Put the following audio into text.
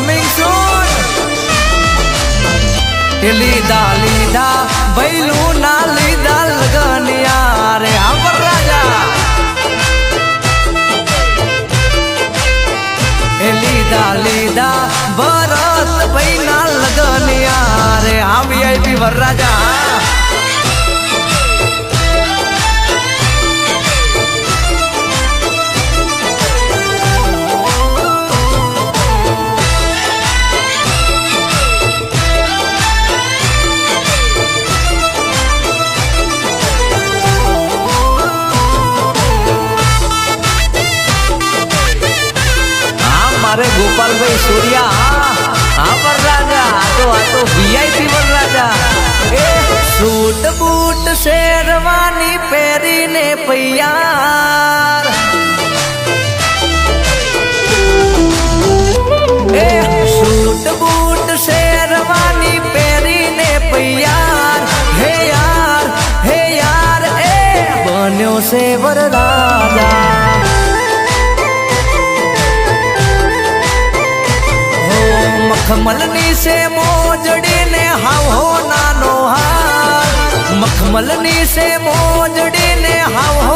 Coming સૂન એ લીધા લીધા ભૈલું ના લીધા લગનિયા રે આંબર રાજા એ લીધા લીધા ભરત ભાઈ ના લગનિયા રે વરરાજા अरे गोपाल भाई सूर्या। हाँ राजा तो आ तो वीआईपी राजा। सूट बूट शेरवानी पेरी ने पैयार सूट बूट शेरवानी पेरी ने पैयार हे यार हे यार, ए से वर राजा। મખમલની સે મોજડીને હાવો નાનો હાર મખમલની સે મોજડીને હાવો